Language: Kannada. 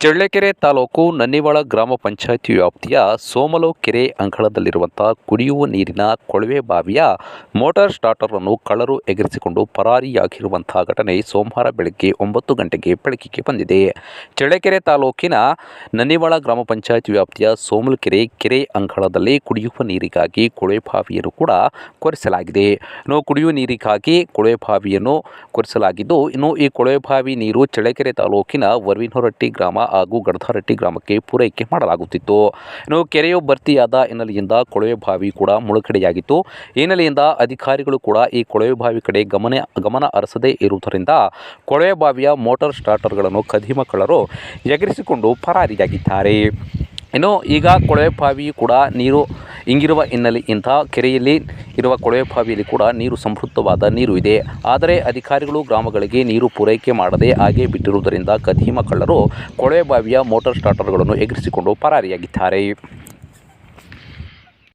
ಚಳ್ಳಕೆರೆ ತಾಲೂಕು ನನ್ನಿವಾಳ ಗ್ರಾಮ ಪಂಚಾಯತಿ ವ್ಯಾಪ್ತಿಯ ಸೋಮಲು ಕೆರೆ ಅಂಗಳದಲ್ಲಿರುವಂಥ ಕುಡಿಯುವ ನೀರಿನ ಕೊಳವೆ ಬಾವಿಯ ಮೋಟಾರ್ ಸ್ಟಾರ್ಟರನ್ನು ಕಳರು ಎಗರಿಸಿಕೊಂಡು ಪರಾರಿಯಾಗಿರುವಂತಹ ಘಟನೆ ಸೋಮವಾರ ಬೆಳಗ್ಗೆ ಒಂಬತ್ತು ಗಂಟೆಗೆ ಬೆಳಕಿಗೆ ಬಂದಿದೆ. ಚಳ್ಳಕೆರೆ ತಾಲೂಕಿನ ನನ್ನಿವಾಳ ಗ್ರಾಮ ಪಂಚಾಯತಿ ವ್ಯಾಪ್ತಿಯ ಸೋಮಲಕೆರೆ ಕೆರೆ ಅಂಗಳದಲ್ಲಿ ಕುಡಿಯುವ ನೀರಿಗಾಗಿ ಕೊಳವೆ ಬಾವಿಯನ್ನು ಕೂಡ ಕೊರೆಸಲಾಗಿದೆ. ಇನ್ನು ಕುಡಿಯುವ ನೀರಿಗಾಗಿ ಕೊಳವೆ ಬಾವಿಯನ್ನು ಕೊರೆಸಲಾಗಿದ್ದು, ಇನ್ನು ಈ ಕೊಳವೆ ಬಾವಿ ನೀರು ಚಳ್ಳಕೆರೆ ತಾಲೂಕಿನ ವರ್ವಿನಹೊರಟ್ಟಿ ಗ್ರಾಮ ಹಾಗೂ ಗಡದಾರಟ್ಟಿ ಗ್ರಾಮಕ್ಕೆ ಪೂರೈಕೆ ಮಾಡಲಾಗುತ್ತಿತ್ತು. ಇನ್ನು ಕೆರೆಯು ಭರ್ತಿಯಾದ ಹಿನ್ನೆಲೆಯಿಂದ ಕೊಳವೆ ಬಾವಿ ಕೂಡ ಮುಳುಗಡೆಯಾಗಿತ್ತು. ಹಿನ್ನೆಲೆಯಿಂದ ಅಧಿಕಾರಿಗಳು ಕೂಡ ಈ ಕೊಳವೆ ಬಾವಿ ಕಡೆ ಗಮನ ಗಮನ ಹರಿಸದೇ ಇರುವುದರಿಂದ ಕೊಳವೆ ಬಾವಿಯ ಮೋಟಾರ್ ಸ್ಟಾರ್ಟರ್ಗಳನ್ನು ಕದಿಮ ಕಳ್ಳರು ಎಗರಿಸಿಕೊಂಡು ಪರಾರಿಯಾಗಿದ್ದಾರೆ. ಇನ್ನು ಈಗ ಕೊಳವೆ ಬಾವಿ ಕೂಡ ನೀರು ಇಂಗಿರುವ ಇಂಥ ಕೆರೆಯಲ್ಲಿ ಇರುವ ಕೊಳವೆ ಬಾವಿಯಲ್ಲಿ ಕೂಡ ನೀರು ಸಮೃದ್ಧವಾದ ನೀರು ಇದೆ. ಆದರೆ ಅಧಿಕಾರಿಗಳು ಗ್ರಾಮಗಳಿಗೆ ನೀರು ಪೂರೈಕೆ ಮಾಡದೆ ಹಾಗೆ ಬಿಟ್ಟಿರುವುದರಿಂದ ಕದೀಮ ಕಳ್ಳರು ಕೊಳವೆ ಬಾವಿಯ ಮೋಟಾರ್ ಸ್ಟಾರ್ಟರ್ಗಳನ್ನು ಎಗರಿಸಿಕೊಂಡು ಪರಾರಿಯಾಗಿದ್ದಾರೆ.